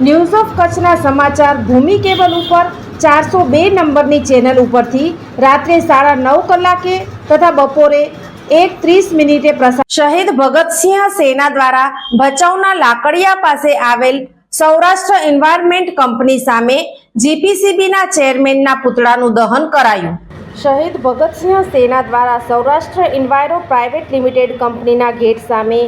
News of કચ્છના સમાચાર ભૂમિ cable ઉપર ચારસો બે નંબરની ચેનલ ઉપરથી રાત્રે સાડા નવ કલાકે તથા બપોરે એક ત્રીસ મિનિટે પ્રસાર શહીદ ભગતસિંહ સેના દ્વારા ભચાઉના લાકડિયા પાસે આવેલ સૌરાષ્ટ્ર એન્વાયરમેન્ટ કંપની સામે જીપીસીબીના ચેરમેનના પુતળાનું દહન કરાયું. શહીદ ભગતસિંહ સેના દ્વારા સૌરાષ્ટ્ર ઇન્વાયરો પ્રાઇવેટ લિમિટેડ કંપનીના ગેટ સામે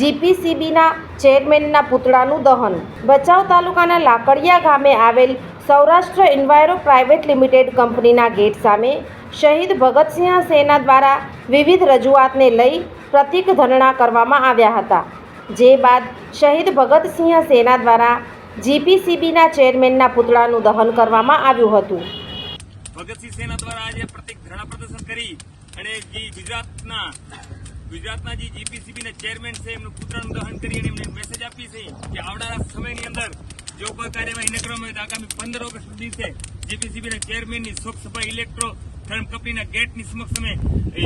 જીપીસીબીના ચેરમેનના પુતળાનું દહન. ભચાઉ તાલુકાના લાકડિયા ગામે આવેલ સૌરાષ્ટ્ર ઇન્વાયરો પ્રાઇવેટ લિમિટેડ કંપનીના ગેટ સામે શહીદ ભગતસિંહ સેના દ્વારા વિવિધ રજૂઆતને લઈ પ્રતિક ધરણા કરવામાં આવ્યા હતા. જે બાદ શહીદ ભગતસિંહ સેના દ્વારા જીપીસીબીના ચેરમેનના પુતળાનું દહન કરવામાં આવ્યું હતું. ભગતસિંહ સેના દ્વારા આજે પ્રતિક ધરણા પ્રદર્શન કરી અને જે ગુજરાતના ગુજરાતના જે જીપીસીબી ના ચેરમેન છે, એમનું પુત્રનું દહન કરી અને એમને મેસેજ આપી છે કે આવનારા સમયની અંદર જો કોઈ કાર્યવાહી ન કરવામાં આવે તો આગામી પંદર ઓગસ્ટ દિવસે જીપીસીબી ના ચેરમેનની શોક સભા ઇલેક્ટ્રો થર્મ કંપનીના ગેટની સમક્ષ અમે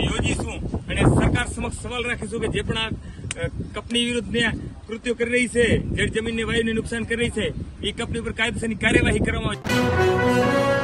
યોજીશું અને સરકાર સમક્ષ સવાલ રાખીશું કે જે પણ આ કંપની વિરુદ્ધને કૃત્યો કરી રહી છે જળ જમીનને વાયુને નુકસાન કરી રહી છે એ કંપની પર કાયદેસરની કાર્યવાહી કરવામાં આવે.